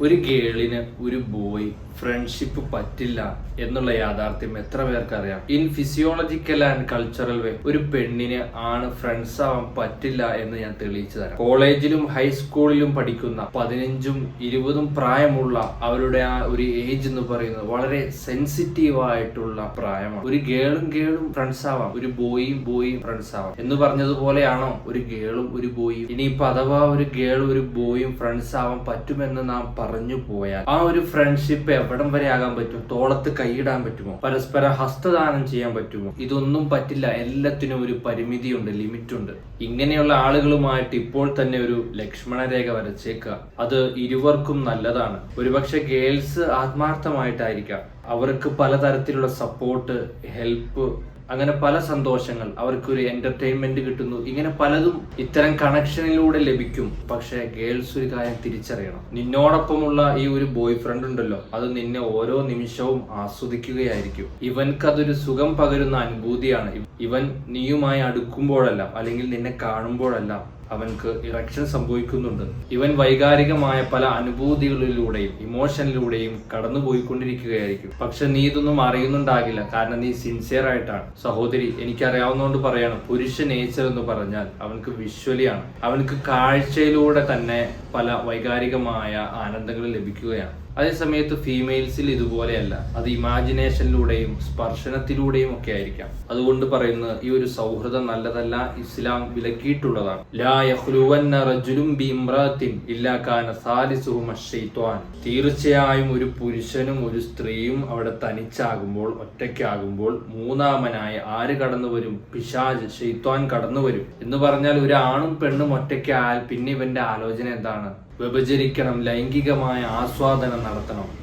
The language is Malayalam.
ഒരു ഗേളിന് ഒരു ബോയ് ഫ്രണ്ട്ഷിപ്പ് പറ്റില്ല എന്നുള്ള യാഥാർത്ഥ്യം എത്ര പേർക്ക് അറിയാം in physiological and cultural way ഒരു പെണ്ണിന് ആണ് ഫ്രണ്ട്സ് ആവാൻ പറ്റില്ല എന്ന് ഞാൻ തെളിയിച്ചു തരാം. കോളേജിലും ഹൈസ്കൂളിലും പഠിക്കുന്ന പതിനഞ്ചും ഇരുപതും പ്രായമുള്ള അവരുടെ ആ ഒരു ഏജ് എന്ന് പറയുന്നത് വളരെ സെൻസിറ്റീവ് ആയിട്ടുള്ള പ്രായമാണ്. ഒരു ഗേളും ഗേളും ഫ്രണ്ട്സ് ആവാം ഒരു ബോയും ബോയും ഫ്രണ്ട്സ് ആവാം. എന്ന് പറഞ്ഞതുപോലെയാണോ? ഒരു ഗേളും ഒരു ബോയും. ഇനിയിപ്പോ അഥവാ ഒരു ഗേളും ഒരു ബോയും ഫ്രണ്ട്സ് ആവാൻ പറ്റുമെന്ന് നാം പോയാൽ ആ ഒരു ഫ്രണ്ട്ഷിപ്പ് എവിടം വരെ ആകാൻ പറ്റും? തോളത്ത് കൈയിടാൻ പറ്റുമോ? പരസ്പര ഹസ്തദാനം ചെയ്യാൻ പറ്റുമോ? ഇതൊന്നും പറ്റില്ല. എല്ലാത്തിനും ഒരു പരിമിതിയുണ്ട് ലിമിറ്റ് ഉണ്ട് ഇങ്ങനെയുള്ള ആളുകളുമായിട്ട് ഇപ്പോൾ തന്നെ ഒരു ലക്ഷ്മണരേഖ വരച്ചേക്കുക അത് ഇരുവർക്കും നല്ലതാണ്. ഒരുപക്ഷെ ഗേൾസ് ആത്മാർത്ഥമായിട്ടായിരിക്കാം. അവർക്ക് പലതരത്തിലുള്ള സപ്പോർട്ട് ഹെൽപ്പ് അങ്ങനെ പല സന്തോഷങ്ങൾ. അവർക്കൊരു എന്റർടൈൻമെന്റ് കിട്ടുന്നു. ഇങ്ങനെ പലതും ഇത്തരം കണക്ഷനിലൂടെ ലഭിക്കും. പക്ഷെ ഗേൾസ് ഒരു കാര്യം തിരിച്ചറിയണം. നിന്നോടൊപ്പമുള്ള ഈ ഒരു ബോയ് ഫ്രണ്ട് ഉണ്ടല്ലോ. അത് നിന്നെ ഓരോ നിമിഷവും ആസ്വദിക്കുകയായിരിക്കും. ഇവൻക്കതൊരു സുഖം പകരുന്ന അനുഭൂതിയാണ്. ഇവൻ നീയുമായി അടുക്കുമ്പോഴെല്ലാം അല്ലെങ്കിൽ നിന്നെ കാണുമ്പോഴെല്ലാം അവൻക്ക് ഇറക്ഷൻ സംഭവിക്കുന്നുണ്ട്. ഇവൻ വൈകാരികമായ പല അനുഭൂതികളിലൂടെയും ഇമോഷനിലൂടെയും കടന്നുപോയിക്കൊണ്ടിരിക്കുകയായിരിക്കും. പക്ഷെ നീ ഇതൊന്നും അറിയുന്നുണ്ടാകില്ല. കാരണം നീ സിൻസിയർ ആയിട്ടാണ്. സഹോദരി എനിക്കറിയാവുന്നതുകൊണ്ട് പറയാണ് പുരുഷ നേച്ചർ എന്ന് പറഞ്ഞാൽ അവൻക്ക് വിഷ്വലിയാണ് അവൻക്ക് കാഴ്ചയിലൂടെ തന്നെ പല വൈകാരികമായ ആനന്ദങ്ങൾ ലഭിക്കുകയാണ്. അതേസമയത്ത് ഫീമെയിൽസിൽ ഇതുപോലെയല്ല. അത് ഇമാജിനേഷനിലൂടെയും സ്പർശനത്തിലൂടെയും ഒക്കെ ആയിരിക്കാം. അതുകൊണ്ട് പറയുന്നത് ഈ ഒരു സൗഹൃദം നല്ലതല്ല ഇസ്ലാം വിലക്കിയിട്ടുള്ളതാണ്. തീർച്ചയായും ഒരു പുരുഷനും ഒരു സ്ത്രീയും അവിടെ തനിച്ചാകുമ്പോൾ ഒറ്റയ്ക്കാകുമ്പോൾ മൂന്നാമനായ ആര് കടന്നു വരും പിശാജ് ഷെയ്ത്വാൻ കടന്നു വരും എന്ന് പറഞ്ഞാൽ ഒരു ആണും പെണ്ണും ഒറ്റയ്ക്കായാൽ പിന്നെ ഇവന്റെ ആലോചന എന്താണ്? വ്യഭിചരിക്കണം ലൈംഗികമായ ആസ്വാദനം നടത്തണം.